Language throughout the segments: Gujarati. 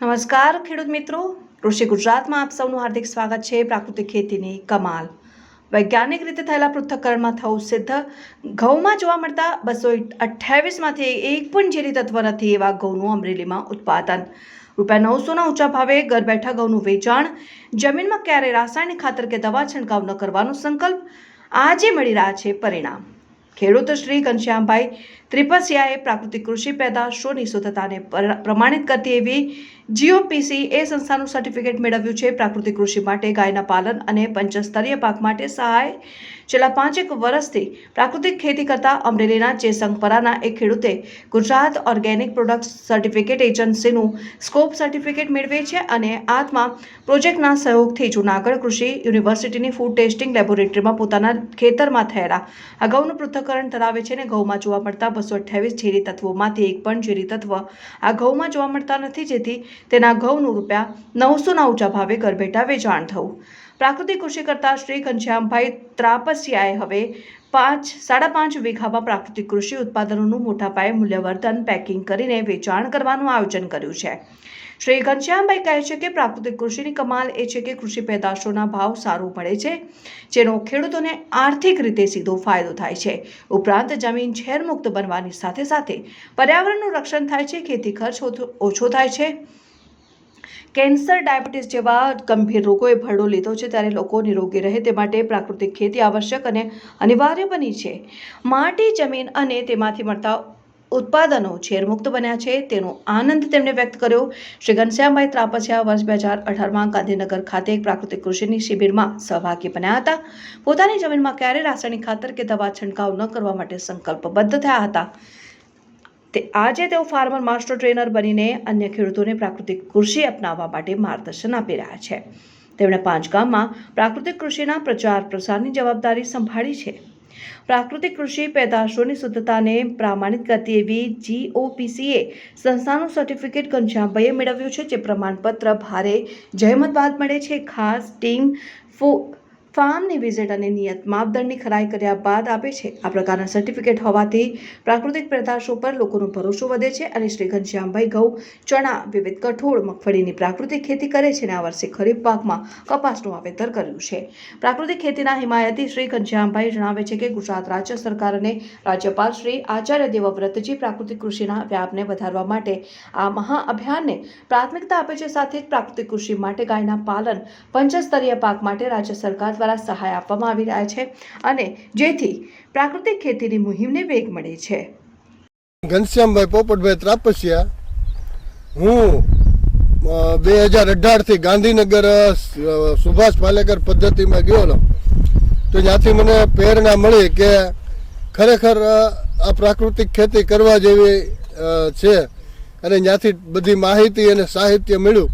નમસ્કાર, ખેડૂત મિત્રો. કૃષિ ગુજરાતમાં આપ સૌનું હાર્દિક સ્વાગત છે. પ્રાકૃતિક ખેતીની કમાલ. વૈજ્ઞાનિક રીતે થયેલા પૃથ્થકરણમાં થવું સિદ્ધ. ઘઉંમાં જોવા મળતા બસો અઠ્યાવીસમાંથી એક પણ ઝેરી તત્વ નથી એવા ઘઉંનું અમરેલીમાં ઉત્પાદન. રૂપિયા નવસોના ઊંચા ભાવે ઘર બેઠા ઘઉંનું વેચાણ. જમીનમાં ક્યારે રાસાયણિક ખાતર કે દવા છંટકાવ ન કરવાનો સંકલ્પ. આજે મળી રહ્યા છે પરિણામ. ખેડૂત શ્રી ઘનશ્યામભાઈ ત્રિપસિયાએ પ્રાકૃતિક કૃષિ પેદાશોની શુદ્ધતાને પર- પ્રમાણિત કરતી એવી જીઓપીસી એ સંસ્થાનું સર્ટિફિકેટ મેળવ્યું છે. પ્રાકૃતિક કૃષિ માટે ગાયના પાલન અને પંચસ્તરીય પાક માટે સહાય છેલ્લા પાંચેક વર્ષથી પ્રાકૃતિક ખેતી કરતા અમરેલીના ચેસંગપરાના એક ખેડૂતે ગુજરાત ઓર્ગેનિક પ્રોડક્ટ સર્ટિફિકેટ એજન્સીનું સ્કોપ સર્ટિફિકેટ મેળવે છે અને આત્મા પ્રોજેક્ટના સહયોગથી જૂનાગઢ કૃષિ યુનિવર્સિટીની ફૂડ ટેસ્ટિંગ લેબોરેટરીમાં પોતાના ખેતરમાં થયેલા અગાઉનું પૃથ્થકરણ ધરાવે છે અને ઘઉંમાં જોવા મળતા બસો અઠ્યાવીસ ઝેરી તત્વોમાંથી એક પણ ઝેરી તત્વ આ ઘઉંમાં જોવા મળતા નથી જેથી તેના ઘઉંનું રૂપિયા નવસોના ઊંચા ભાવે ઘર વેચાણ થયું. પ્રાકૃતિક કૃષિ કરતા શ્રી ઘનશ્યામભાઈ ત્રાપસિયાએ હવે પાંચ, સાડા પાંચ વીઘામાં પ્રાકૃતિક કૃષિ ઉત્પાદનોનું મોટા પાયે મૂલ્યવર્ધન પેકિંગ કરીને વેચાણ કરવાનું આયોજન કર્યું છે. શ્રી ઘનશ્યામભાઈ કહે છે કે પ્રાકૃતિક કૃષિની કમાલ એ છે કે કૃષિ પેદાશોના ભાવ સારું મળે છે, જેનો ખેડૂતોને આર્થિક રીતે સીધો ફાયદો થાય છે. ઉપરાંત જમીન ઝેરમુક્ત બનવાની સાથે સાથે પર્યાવરણનું રક્ષણ થાય છે, ખેતી ખર્ચ ઓછો થાય છે. કેન્સર, ડાયાબિટીસ જેવા ગંભીર રોગોએ ભરડો લીધો છે ત્યારે લોકો નિરોગી રહે તે માટે પ્રાકૃતિક ખેતી આવશ્યક અને અનિવાર્ય બની છે. માટી, જમીન અને તેમાંથી મળતા ઉત્પાદનો ઝેરમુક્ત બન્યા છે. તેનો આનંદ તેમણે વ્યક્ત કર્યો. શ્રી ઘનશ્યામભાઈ ત્રાપસિયા વર્ષ બે હજાર અઢારમાં ગાંધીનગર ખાતે એક પ્રાકૃતિક કૃષિની શિબિરમાં સહભાગી બન્યા હતા. પોતાની જમીનમાં ક્યારેય રાસાયણિક ખાતર કે દવા છંટકાવ ન કરવા માટે સંકલ્પબદ્ધ થયા હતા. તે આજે તેઓ ફાર્મર માસ્ટર ટ્રેનર બનીને અન્ય ખેડૂતોને પ્રાકૃતિક કૃષિ અપનાવવા માટે માર્ગદર્શન આપી રહ્યા છે. તેમણે પાંચ ગામમાં પ્રાકૃતિક કૃષિના પ્રચાર પ્રસારની જવાબદારી સંભાળી છે. પ્રાકૃતિક કૃષિ પેદાશોની શુદ્ધતાને પ્રમાણિત કરતી એવી જીઓપીસીએ સંસ્થાનું સર્ટિફિકેટ ઘનશ્યામભાઈએ મેળવ્યું છે, જે પ્રમાણપત્ર ભારે જહેમત બાદ મળે છે. ખાસ ટીમ ફો ફાર્મની વિઝિટ અને નિયત માપદંડની ખરાઈ કર્યા બાદ આપે છે. આ પ્રકારના સર્ટિફિકેટ હોવાથી પ્રાકૃતિક પેદાશો પર લોકોનો ભરોસો વધે છે અને શ્રી ઘનશ્યામભાઈ ઘઉં ચણા, વિવિધ કઠોળ, મગફળીની પ્રાકૃતિક ખેતી કરે છે અને આ વર્ષે ખરીફ પાકમાં કપાસનું વાવેતર કર્યું છે. પ્રાકૃતિક ખેતીના હિમાયતી શ્રી ઘનશ્યામભાઈ જણાવે છે કે ગુજરાત રાજ્ય સરકાર અને રાજ્યપાલ શ્રી આચાર્ય દેવવ્રતજી પ્રાકૃતિક કૃષિના વ્યાપને વધારવા માટે આ મહાઅભિયાનને પ્રાથમિકતા આપે છે. સાથે જ પ્રાકૃતિક કૃષિ માટે ગાયના પાલન પંચસ્તરીય પાક માટે રાજ્ય સરકાર દ્વારા સહાય આપવામાં આવી રહ્યા છે અને જેથી પ્રાકૃતિક ખેતીની મુહિમને વેગ મળે છે. ઘનશ્યામભાઈ પોપટભાઈ ત્રાપસિયા, હું બે હજાર અઢારથી ગાંધીનગર સુભાષ પાલેકર પદ્ધતિમાં ગયો તો ત્યાંથી મને પ્રેરણા મળી કે ખરેખર આ પ્રાકૃતિક ખેતી કરવા જેવી છે. અને ત્યાંથી બધી માહિતી અને સાહિત્ય મળ્યું.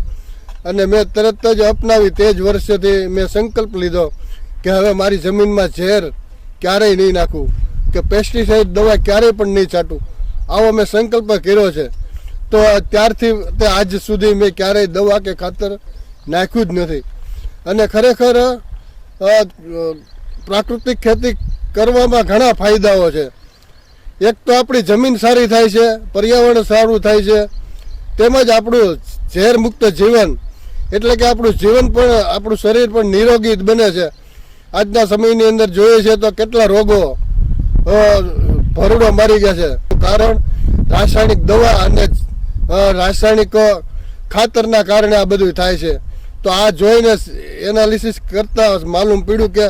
અને મેં તરત જ અપનાવી તે જ વર્ષેથી મેં સંકલ્પ લીધો કે હવે મારી જમીનમાં ઝેર ક્યારેય નહીં નાખવું કે પેસ્ટિસાઇડ દવા ક્યારેય પણ નહીં છાંટું. આવો મેં સંકલ્પ કર્યો છે. તો ત્યારથી તે આજ સુધી મેં ક્યારેય દવા કે ખાતર નાખ્યું જ નથી. અને ખરેખર પ્રાકૃતિક ખેતી કરવામાં ઘણા ફાયદાઓ છે. એક તો આપણી જમીન સારી થાય છે, પર્યાવરણ સારું થાય છે, તેમજ આપણું ઝેર મુક્ત જીવન એટલે કે આપણું જીવન પણ, આપણું શરીર પણ નિરોગી બને છે. આજના સમયની અંદર જોઈએ છે તો કેટલા રોગો ભરૂડો મારી ગયા છે. કારણ રાસાયણિક દવા અને રાસાયણિક ખાતરના કારણે આ બધું થાય છે. તો આ જોઈને એનાલિસિસ કરતા માલુમ પીડ્યું કે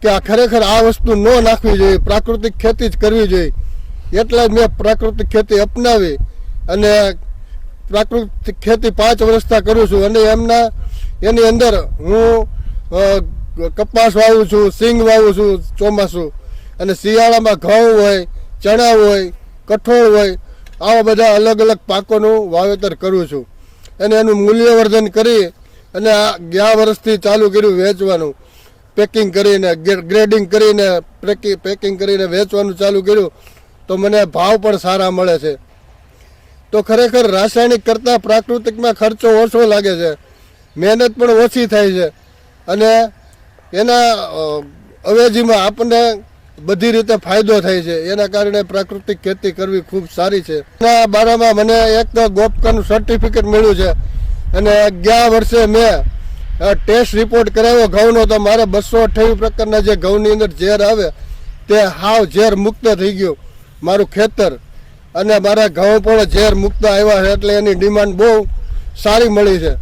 કે આ ખરેખર આ વસ્તુ ન નાખવી જોઈએ, પ્રાકૃતિક ખેતી જ કરવી જોઈએ. એટલે જ મેં પ્રાકૃતિક ખેતી અપનાવી અને પ્રાકૃતિક ખેતી પાંચ વર્ષથી કરું છું અને એમના એની અંદર હું કપાસ વાવું છું, સિંગ વાવું છું, ચોમાસું. અને શિયાળામાં ઘઉં હોય, ચણા હોય, કઠોળ હોય, આવા બધા અલગ અલગ પાકોનું વાવેતર કરું છું. અને એનું મૂલ્યવર્ધન કરી અને આ ગયા વર્ષથી ચાલુ કર્યું વેચવાનું. પેકિંગ કરીને ગ્રેડિંગ કરીને, પેકી- પેકિંગ કરીને વેચવાનું ચાલુ કર્યું, તો મને ભાવ પણ સારા મળે છે. તો ખરેખર રાસાયણિક કરતાં પ્રાકૃતિકમાં ખર્ચો ઓછો લાગે છે. મહેનત પણ ઓછી થાય છે. અને એના અવેજીમાં આપણને બધી રીતે ફાયદો થાય છે. એના કારણે પ્રાકૃતિક ખેતી કરવી ખૂબ સારી છે. એના બારામાં મને એક ગોપકાનું સર્ટિફિકેટ મળ્યું છે. અને ગયા વર્ષે મેં ટેસ્ટ રિપોર્ટ કરાવ્યો ઘઉંનો. તો મારે બસો અઠ્યાવીસ પ્રકારના જે ઘઉંની અંદર ઝેર આવે, તે હાવ ઝેર મુક્ત થઈ ગયું. મારું ખેતર અને મારા ઘઉં પણ ઝેર મૂકતા આવ્યા છે એટલે એની ડિમાન્ડ બહુ સારી મળી છે.